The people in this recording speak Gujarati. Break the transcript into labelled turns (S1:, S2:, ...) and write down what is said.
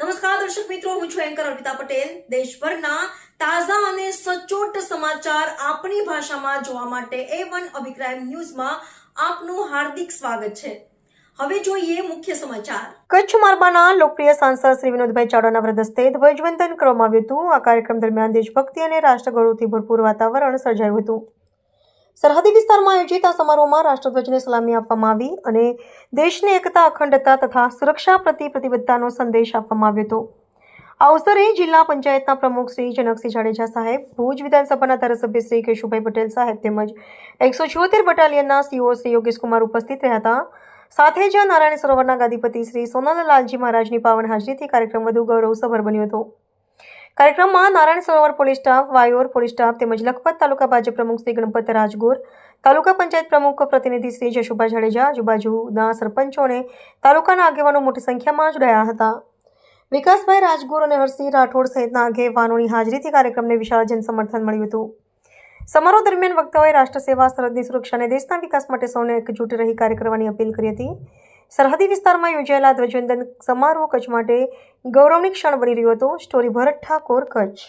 S1: નમસ્કાર, દર્શક મિત્રો, હું છું એન્કર અર્પિતા પટેલ. દેશભરના તાજા અને સચોટ સમાચાર આપણી ભાષામાં જોવા માટે એ વન અભિપ્રાય ન્યૂઝમાં આપનું હાર્દિક સ્વાગત છે. હવે જોઈએ મુખ્ય સમાચાર. કચ્છ મારબાના લોકપ્રિય સાંસદ શ્રી વિનોદભાઈ ચાવડાના વ્રત હસ્તે ધ્વજવંદન કરવામાં આવ્યું હતું. આ કાર્યક્રમ દરમિયાન દેશભક્તિ અને રાષ્ટ્રગૌરવથી ભરપૂર વાતાવરણ સર્જાયું હતું. સરહદી વિસ્તારમાં આયોજિત આ સમારોહમાં રાષ્ટ્રધ્વજને સલામી આપવામાં આવી અને દેશની એકતા, અખંડતા તથા સુરક્ષા પ્રતિ પ્રતિબદ્ધતાનો સંદેશ આપવામાં આવ્યો હતો. આ અવસરે જિલ્લા પંચાયતના પ્રમુખ શ્રી જનકસિંહ જાડેજા સાહેબ, ભુજ વિધાનસભાના ધારાસભ્ય શ્રી કેશુભાઈ પટેલ સાહેબ તેમજ એકસો છોતેર બટાલિયનના સીઓ શ્રી યોગેશકુમાર ઉપસ્થિત રહ્યા હતા. સાથે જ નારાયણ સરોવરના ગાદીપતિ શ્રી સોનાલાલજી મહારાજની પાવન હાજરીથી કાર્યક્રમ વધુ ગૌરવસભર બન્યો હતો. કાર્યક્રમમાં Narayan Sarovar police staff, Vayor police staff તેમજ લખપત તાલુકા ભાજપ પ્રમુખ શ્રી ગણપત રાજગોર, તાલુકા પંચાયત પ્રમુખ પ્રતિનિધિ શ્રી જશુભા જાડેજા, આજુબાજુના સરપંચો અને તાલુકાના આગેવાનો મોટી સંખ્યામાં જોડાયા હતા. વિકાસભાઈ રાજગોર અને હરસિંહ રાઠોડ સહિતના આગેવાનોની હાજરીથી કાર્યક્રમને વિશાળ જનસમર્થન મળ્યું હતું. સમારોહ દરમિયાન વક્તાઓએ રાષ્ટ્રસેવા, સરહદની સુરક્ષા અને દેશના વિકાસ માટે સૌને એકજૂટ રહી કાર્ય કરવાની અપીલ કરી હતી. સરહદી વિસ્તારમાં યોજાયેલા ધ્વજવંદન સમારોહ કચ્છ માટે ગૌરવની ક્ષણ બની રહ્યો હતો. સ્ટોરી ભરત ઠાકોર, કચ્છ.